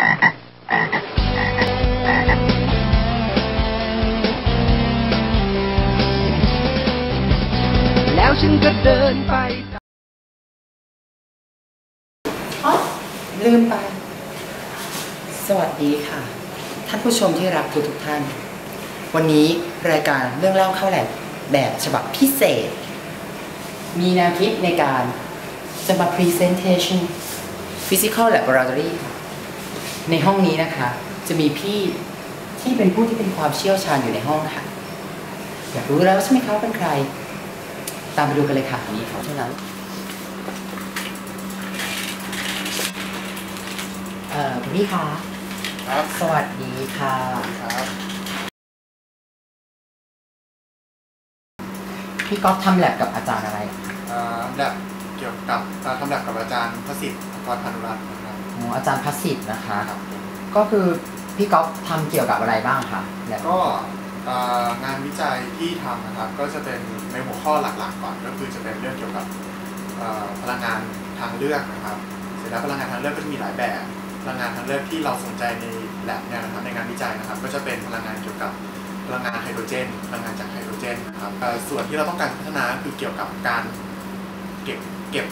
แล้วฉันก็เดินไปอ๋อลืมไป สวัสดีค่ะ ท่านผู้ชมที่รักทุกทุกท่าน วันนี้รายการเรื่องเล่าเข้าแหลบแบบฉบับพิเศษ มีแนวคิดในการจะมา presentation physical laboratory ค่ะ ในห้องนี้นะคะ จะมีพี่ที่เป็นผู้ที่เป็นความเชี่ยวชาญอยู่ในห้องค่ะ อยากรู้แล้วใช่ไหมคะว่าเป็นใคร ตามไปดูกันเลยค่ะนี่เขาเท่านั้นเอ่อคุณพี่คะครับสวัสดีค่ะครับพี่ก๊อฟทำแลบกับอาจารย์อะไรอะคะเอ่อแลบเกี่ยวกับเอ่อทำแลบกับอาจารย์พระสิทธิ์กรพันุรัตน์นะครับ อาจารย์พัสสิทธ์นะคะ ก็คือพี่ก๊อฟทำเกี่ยวกับอะไรบ้างคะแลบก็งานวิจัยที่ทำนะครับก็จะเป็นในหัวข้อหลักๆก่อน ก็คือจะเป็นเรื่องเกี่ยวกับพลังงานทางเลือกนะครับ เสร็จแล้วพลังงานทางเลือกก็จะมีหลายแบบ พลังงานทางเลือกที่เราสนใจในแลบเนี่ยนะครับในงานวิจัยนะครับ ก็จะเป็นพลังงานเกี่ยวกับพลังงานไฮโดรเจน พลังงานจากไฮโดรเจนนะครับส่วนที่เราต้องการพัฒนาคือเกี่ยวกับการเก็บเก็บ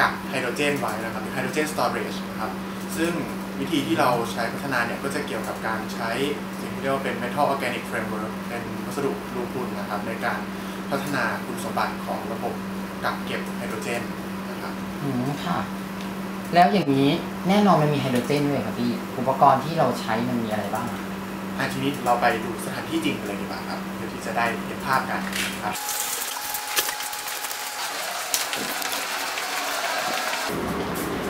กักไฮโดรเจนไว้นะครับหรือไฮโดรเจนสตอเรจนะครับ ซึ่งวิธีที่เราใช้พัฒนาเนี่ยก็จะเกี่ยวกับการใช้สิ่งที่เรียกว่าเป็น Metal Organic Framework เป็นวัสดุรูพุนนะครับ ในการพัฒนาคุณสมบัติของระบบกักเก็บไฮโดรเจนนะครับอืมค่ะ แล้วอย่างนี้แน่นอนมันมีไฮโดรเจนด้วยครับพี่ อุปกรณ์ที่เราใช้มันมีอะไรบ้างอะอะทีนี้เราไปดูสถานที่จริงกันเลยดีกว่าครับเพื่อที่จะได้เห็นภาพกันครับ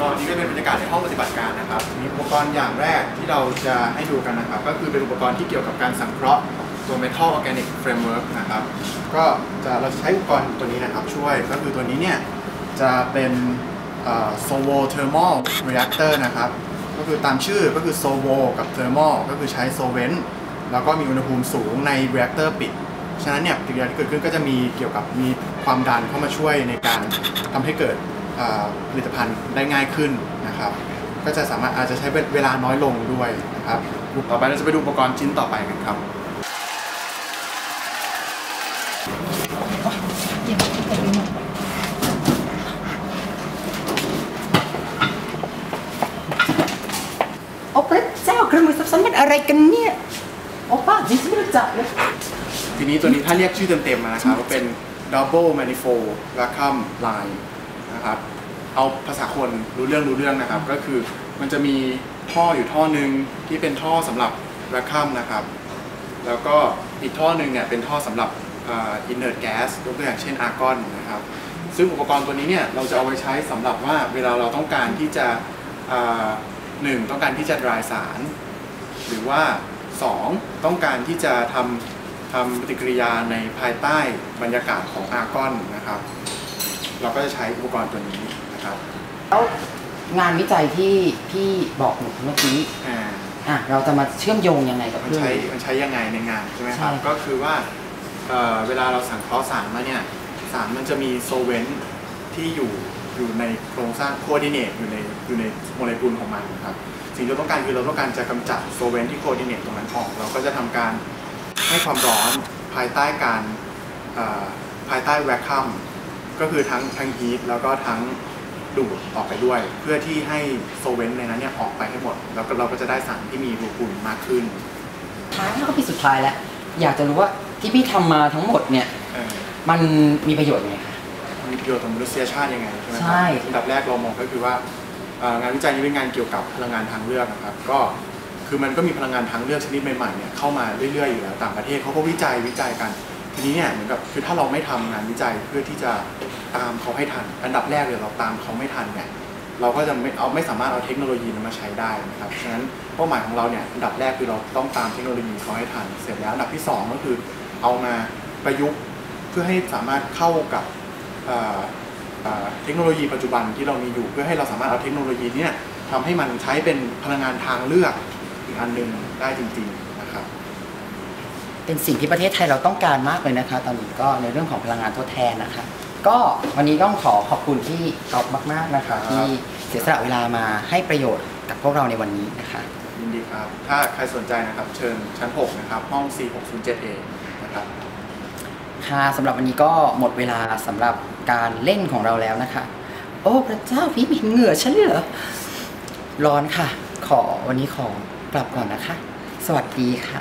ก็นี่ก็เป็นบรรยากาศในห้องปฏิบัติการนะครับ มีอุปกรณ์อย่างแรกที่เราจะให้ดูกันนะครับ ก็คือเป็นอุปกรณ์ที่เกี่ยวกับการสังเคราะห์ตัว Metal Organic Framework นะครับ ก็จะเราใช้อุปกรณ์ตัวนี้นะครับช่วยก็คือตัวนี้เนี่ยจะเป็นเอ่อ Solvo Thermal Reactor นะครับ ก็คือตามชื่อก็คือ Solvo กับ Thermal ก็คือใช้ solvent แล้วก็มีอุณหภูมิสูงใน reactor ปิดฉะนั้นเนี่ยปฏิกิริยาที่เกิดขึ้นก็จะมีเกี่ยวกับมีความดันเข้ามาช่วยในการทำให้เกิด ผลิตภัณฑ์ได้ง่ายขึ้นนะครับ ก็จะสามารถอาจจะใช้เวลาน้อยลงด้วยนะครับต่อไปเราจะไปดูอุปกรณ์ชิ้นต่อไปกันครับโอ้พระเจ้าเครื่องมือซับซ้อนมันอะไรกันเนี่ยโอ้ป้าจริงๆไม่รู้จักเลยทีนี้ตัวนี้ถ้าเรียกชื่อเต็มๆมานะครับก็เป็น double manifold vacuum line นะครับ เอาภาษาคนรู้เรื่องรู้เรื่องนะครับ ก็คือมันจะมีท่ออยู่ท่อหนึ่งที่เป็นท่อสำหรับ vacuum นะครับ แล้วก็อีกท่อหนึ่งเนี่ยเป็นท่อสำหรับเอ่อ inert gas ยกตัวอย่างเช่น argon นนะครับ ซึ่งอุปกรณ์ตัวนี้เนี่ยเราจะเอาไว้ใช้สำหรับว่าเวลาเราต้องการที่จะหนึ่งต้องการที่จะ dry สาร หรือว่า 2 ต้องการที่จะทำทำปฏิกิริยาในภายใต้บรรยากาศของอาร์กอนนะครับ เราก็จะใช้อุปกรณ์ตัวนี้ ครับ แล้วงานวิจัยที่พี่บอกหนูเมื่อกี้อ่าอะเราจะมาเชื่อมโยงยังไงกับมันเรื่องใช้นี้ มันใช้ยังไงในงานใช่ไหมครับ ใช่ ก็คือว่าเอ่อเวลาเราสังเคราะห์สารมาเนี่ยสารมันจะมีโซเวนต์ที่อยู่อยู่ในโครงสร้างโคดิเนตอยู่ในอยู่ในโมเลกุลของมันนะครับสิ่งที่เราต้องการคือเราต้องการจะกำจัดโซเวนต์ที่โคดิเนตตรงนั้นออกเราก็จะทำการให้ความร้อนภายใต้การเอ่อภายใต้แวคคัมก็คือทั้งทั้งฮีทแล้วก็ทั้ง ดูดออกไปด้วย เพื่อที่ให้โซเวนต์ในนั้นเนี่ยออกไปให้หมด แล้วก็เราก็จะได้สารที่มีรูพุนมากขึ้นท้ายแล้วก็พี่สุดท้ายแล้ว อยากจะรู้ว่าที่พี่ทำมาทั้งหมดเนี่ยเออมันมีประโยชน์ยังไงคะมีประโยชน์ต่อมนุษยชาติยังไงใช่ไหมครัใช่อันดับแรกเรามองก็คือว่าเอ่องานวิจัยนี้เป็นงานเกี่ยวกับพลังงานทางเลือกนะครับ ก็คือมันก็มีพลังงานทางเลือกชนิดใหม่ๆเนี่ยเข้ามาเรื่อยๆอยู่แล้วต่างประเทศเขาก็วิจัยวิจัยกัน ทีนี้เนี่ยเหมือนกับคือถ้าเราไม่ทำงานวิจัยเพื่อที่จะตามเขาให้ทัน อันดับแรกเลยเราตามเขาไม่ทันเนี่ยเราก็จะไม่เอาไม่สามารถเอาเทคโนโลยีนั้นมาใช้ได้นะครับฉะนั้นเป้าหมายของเราเนี่ยอันดับแรกคือเราต้องตามเทคโนโลยีเขาให้ทัน เสร็จแล้วอันดับที่สองก็คือเอามาประยุกต์เพื่อให้สามารถเข้ากับเเเทคโนโลยีปัจจุบันที่เรามีอยู่ เพื่อให้เราสามารถเอาเทคโนโลยีนี้ทำให้มันใช้เป็นพลังงานทางเลือกอีกอันหนึ่งได้จริง ๆ เป็นสิ่งที่ประเทศไทยเราต้องการมากเลยนะคะ ตอนนี้ก็ในเรื่องของพลังงานทดแทนนะคะ ก็วันนี้ต้องขอขอบคุณที่กอฟมาก ๆนะคะครับที่เสียสละเวลามาให้ประโยชน์กับพวกเราในวันนี้นะคะยินดีครับ ถ้าใครสนใจนะครับ เชิญชั้น 6 นะครับ ห้อง C607A นะครับค่ะสำหรับวันนี้ก็หมดเวลาสำหรับการเล่นของเราแล้วนะคะ โอ้พระเจ้าพี่มีเหงื่อฉันเลยเหรอร้อนค่ะ ขอวันนี้ขอกลับก่อนนะคะ สวัสดีค่ะ